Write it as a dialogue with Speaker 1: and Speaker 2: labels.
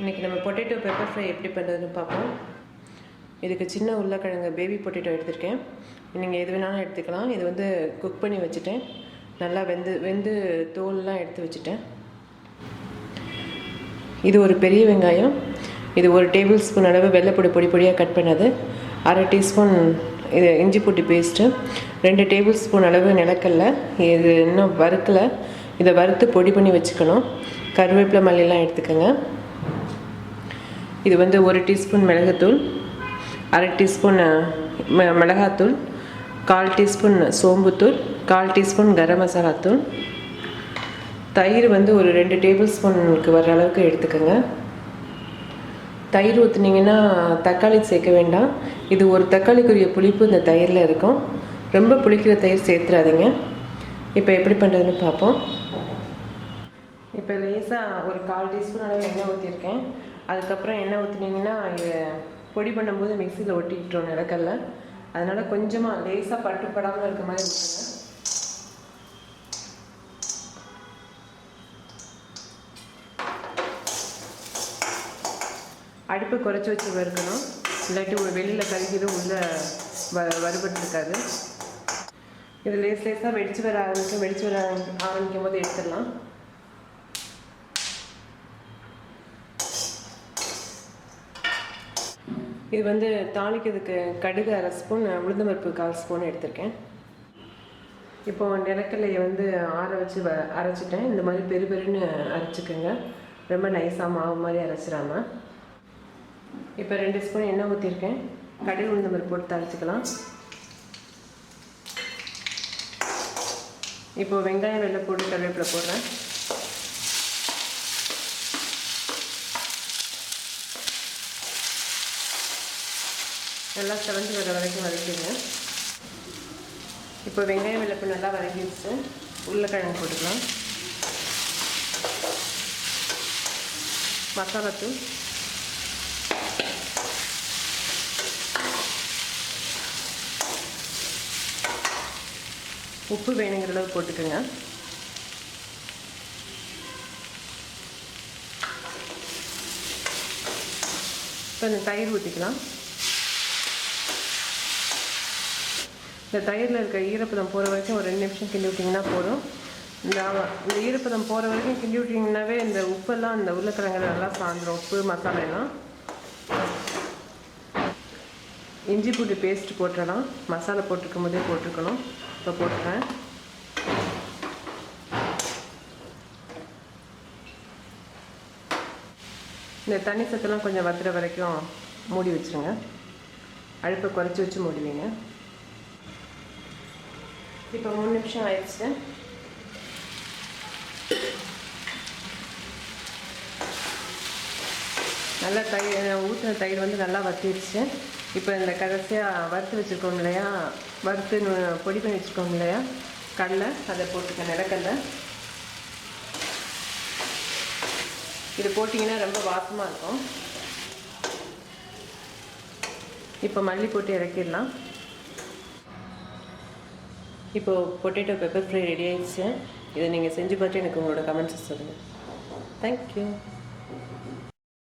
Speaker 1: இன்றைக்கி நம்ம potato pepper fry எப்படி பண்ணுறதுன்னு பார்ப்போம். இதுக்கு சின்ன உருளைக்கிழங்கு பேபி பொட்டேட்டோ எடுத்திருக்கேன். நீங்கள் எது வேணாலும் எடுத்துக்கலாம். இது வந்து குக் பண்ணி வச்சுட்டேன். நல்லா வெந்து வெந்து தோல்லாம் எடுத்து வச்சுட்டேன். இது ஒரு பெரிய வெங்காயம். இது ஒரு டேபிள் ஸ்பூன் அளவு வெள்ளைப்பொடி பொடி பொடியாக கட் பண்ணது. அரை டீஸ்பூன் இது இஞ்சி பூட்டி பேஸ்ட்டு ரெண்டு டேபிள் ஸ்பூன் அளவு நிலக்கல்ல இது இன்னும் வறுக்கலை. இதை வறுத்து பொடி பண்ணி வச்சுக்கணும். கருவேப்பிலை மல்லிலாம் எடுத்துக்கோங்க. இது வந்து ஒரு டீஸ்பூன் மிளகுத்தூள் அரை டீஸ்பூன் மிளகாத்தூள் கால் டீஸ்பூன் சோம்புத்தூள் கால் டீஸ்பூன் கரம் மசாலாத்தூள் தயிர் வந்து ஒரு ரெண்டு டேபிள் ஸ்பூனுக்கு வர அளவுக்கு எடுத்துக்கோங்க. தயிர் ஊற்றுனீங்கன்னா தக்காளி சேர்க்க வேண்டாம். இது ஒரு தக்காளிக்குரிய புளிப்பு இந்த தயிரில் இருக்கும். ரொம்ப புளிக்கிற தயிர் சேர்த்துறாதீங்க. இப்போ எப்படி பண்ணுறதுன்னு பார்ப்போம். இப்போ லேசாக ஒரு கால் டீஸ்பூன் அளவு எண்ணெய் ஊற்றிருக்கேன் அதுக்கப்புறம் எண்ணெய் ஊற்றினீங்கன்னா இது பொடி பண்ணும்போது மிக்சியில் ஒட்டிக்கிட்டோம் நிலக்கல்ல. அதனால் கொஞ்சமாக லேசாக பட்டுப்படாமல் இருக்க மாதிரி ஊற்றுங்க அடுப்பை குறைச்சி வச்சு வறுக்கணும் இல்லாட்டி ஒரு வெளியில் கருகிடும் உள்ளே வ வறுபட்டுருக்காது. இது லேஸ் லேஸாக வெடிச்சு வர ஆரம்பிக்கும் வெடிச்சு வர ஆரம்பிக்கும் போது எடுத்துடலாம். இது வந்து தாளிக்கிறதுக்கு கடுகு அரை ஸ்பூன் உளுந்தம்பருப்பு கால் ஸ்பூன் எடுத்திருக்கேன். இப்போ நிலக்கல்லையை வந்து ஆற வச்சு வ அரைச்சிட்டேன். இந்த மாதிரி பெரு பெருன்னு அரைச்சிக்கோங்க. ரொம்ப நைஸாக மாவு மாதிரி அரைச்சிடாமல் இப்போ ரெண்டு ஸ்பூன் எண்ணெய் ஊற்றிருக்கேன் கடுகு உளுந்த மாதிரி போட்டு தரைச்சிக்கலாம் இப்போ வெங்காயம் வெள்ளை போட்டு கருவேப்பிலை போடுறேன். நல்லா செவந்து வர வரைக்கும் வதக்கிடுங்க இப்போ வெங்காயம் வெள்ளப்பு நல்லா வதக்கிடுச்சு உருளைக்கிழங்கு போட்டுக்கலாம். மசாலாத்தூள் உப்பு வேணுங்கிற அளவு போட்டுக்கோங்க. இப்போ இந்த தயிர் ஊற்றிக்கலாம் இந்த தயிரில் இருக்க ஈரப்பதம் போகிற வரைக்கும் ஒரு ரெண்டு நிமிஷம் கிண்டி விட்டிங்கன்னா போதும். இந்த இந்த ஈரப்பதம் போகிற வரைக்கும் கிண்டி விட்டிங்கன்னாவே இந்த உப்பெல்லாம் இந்த உருளைக்கிழங்குல நல்லா சாந்துரும் உப்பு மசாலா எல்லாம். இஞ்சி பூண்டு பேஸ்ட் போட்டுடலாம். மசாலா போட்டிருக்கும் போதே போட்டிருக்கணும். இப்போ போட்டுறேன். இந்த தண்ணி சத்தெல்லாம் கொஞ்சம் வத்துற வரைக்கும் மூடி வச்சுருங்க. அடுப்பை குறைச்சி வச்சு மூடிவிங்க. இப்போ மூணு நிமிஷம் ஆயிடுச்சு நல்லா தயிர் ஊற்றின தயிர் வந்து நல்லா வத்திடுச்சு இப்போ இந்த கடைசியாக வறுத்து வச்சுருக்கோம் இல்லையா வறுத்து பொடி பண்ணி வச்சுருக்கோம் இல்லையா கடலை அதை போட்டுக்க நிலக்கடலை இது போட்டிங்கன்னா ரொம்ப வாசமாக இருக்கும் இப்போ மல்லி போட்டு இறக்கிடலாம் இப்போது பொட்டேட்டோ பெப்பர் ஃப்ரை ரெடி ஆயிடுச்சு. இதை நீங்கள் செஞ்சு பார்த்து எனக்கு உங்களோட கமெண்ட்ஸ் சொல்லுங்கள் தேங்க்யூ